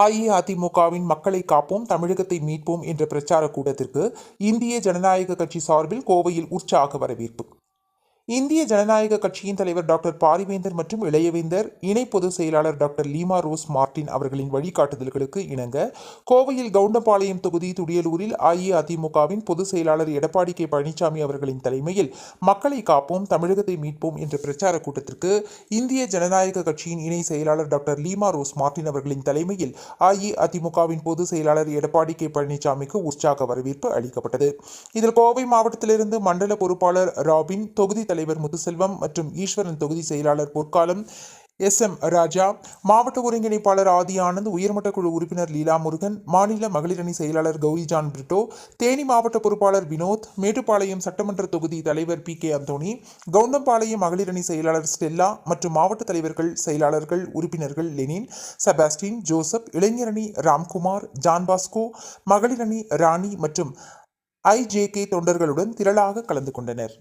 அஇஅதிமுகவின் மக்களை காப்போம் தமிழகத்தை மீட்போம் என்ற பிரச்சார கூட்டத்திற்கு இந்திய ஜனநாயக கட்சி சார்பில் கோவையில் உற்சாக வரவேற்பு. இந்திய ஜனநாயக கட்சியின் தலைவர் டாக்டர் பாரிவேந்தர் மற்றும் இளையவேந்தர் இணை பொதுச் செயலாளர் டாக்டர் லீமா ரோஸ் மார்டின் அவர்களின் வழிகாட்டுதல்களுக்கு இணங்க கோவையில் கவுண்டபாளையம் தொகுதி துடியலூரில் அஇஅதிமுகவின் பொதுச் செயலாளர் எடப்பாடி கே பழனிசாமி அவர்களின் தலைமையில் மக்களை காப்போம் தமிழகத்தை மீட்போம் என்ற பிரச்சார கூட்டத்திற்கு இந்திய ஜனநாயக கட்சியின் இணை செயலாளர் டாக்டர் லீமா ரோஸ் மார்டின் அவர்களின் தலைமையில் அஇஅதிமுகவின் பொதுச் செயலாளர் எடப்பாடி கே பழனிசாமிக்கு உற்சாக வரவேற்பு அளிக்கப்பட்டது. இதில் கோவை மாவட்டத்திலிருந்து மண்டல பொறுப்பாளர் ராபின் தொகுதி தலைவர் முத்துசெல்வம் மற்றும் ஈஸ்வரன் தொகுதி செயலாளர் பொற்காலம் எஸ் எம் ராஜா மாவட்ட ஒருங்கிணைப்பாளர் ஆதி ஆனந்த் உயர்மட்ட குழு உறுப்பினர் லீலா முருகன் மாநில மகளிர் அணி செயலாளர் கௌரி ஜான் பிரிட்டோ தேனி மாவட்ட பொறுப்பாளர் வினோத் மேட்டுப்பாளையம் சட்டமன்ற தொகுதி தலைவர் பி. கே. அந்தோணி கவுண்டம்பாளையம் மகளிர் அணி செயலாளர் ஸ்டெல்லா மற்றும் மாவட்ட தலைவர்கள் செயலாளர்கள் உறுப்பினர்கள் லெனின் செபாஸ்டின் ஜோசப் இளைஞரணி ராம்குமார் ஜான் பாஸ்கோ மகளிர் அணி ராணி மற்றும் ஐஜேகே தொண்டர்களுடன் திரளாக கலந்து கொண்டனர்.